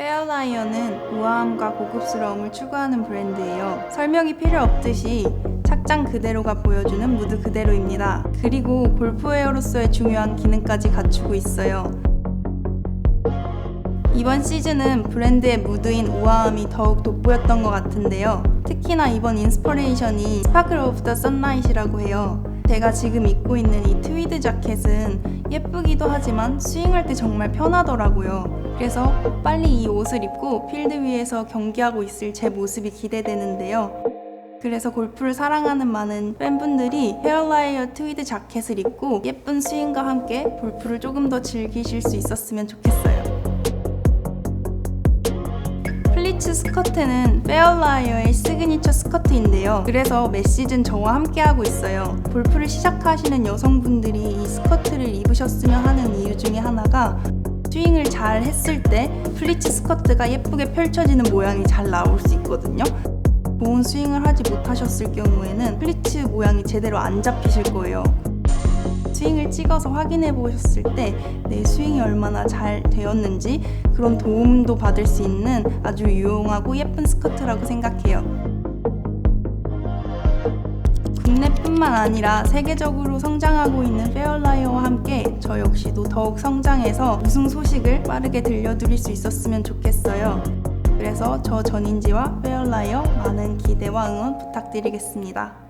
페어라이어는 우아함과 고급스러움을 추구하는 브랜드예요. 설명이 필요 없듯이 착장 그대로가 보여주는 무드 그대로입니다. 그리고 골프웨어로서의 중요한 기능까지 갖추고 있어요. 이번 시즌은 브랜드의 무드인 우아함이 더욱 돋보였던 것 같은데요. 특히나 이번 인스퍼레이션이 스파클 오브 더 선라이트라고 해요. 제가 지금 입고 있는 이 트위드 자켓은 예쁘기도 하지만 스윙할 때 정말 편하더라고요. 그래서 빨리 이 옷을 입고 필드 위에서 경기하고 있을 제 모습이 기대되는데요. 그래서 골프를 사랑하는 많은 팬분들이 헤어라이어 트위드 자켓을 입고 예쁜 스윙과 함께 골프를 조금 더 즐기실 수 있었으면 좋겠어요. 플리츠 스커트는 페어라이어의 시그니처 스커트인데요. 그래서 매 시즌 저와 함께 하고 있어요. 골프를 시작하시는 여성분들이 이 스커트를 입으셨으면 하는 이유 중에 하나가 스윙을 잘 했을 때 플리츠 스커트가 예쁘게 펼쳐지는 모양이 잘 나올 수 있거든요. 좋은 스윙을 하지 못하셨을 경우에는 플리츠 모양이 제대로 안 잡히실 거예요. 스윙을 찍어서 확인해 보셨을 때 내 스윙이 얼마나 잘 되었는지 그런 도움도 받을 수 있는 아주 유용하고 예쁜 스커트라고 생각해요. 국내뿐만 아니라 세계적으로 성장하고 있는 페어라이어와 함께 저 역시도 더욱 성장해서 우승 소식을 빠르게 들려드릴 수 있었으면 좋겠어요. 그래서 저 전인지와 페어라이어 많은 기대와 응원 부탁드리겠습니다.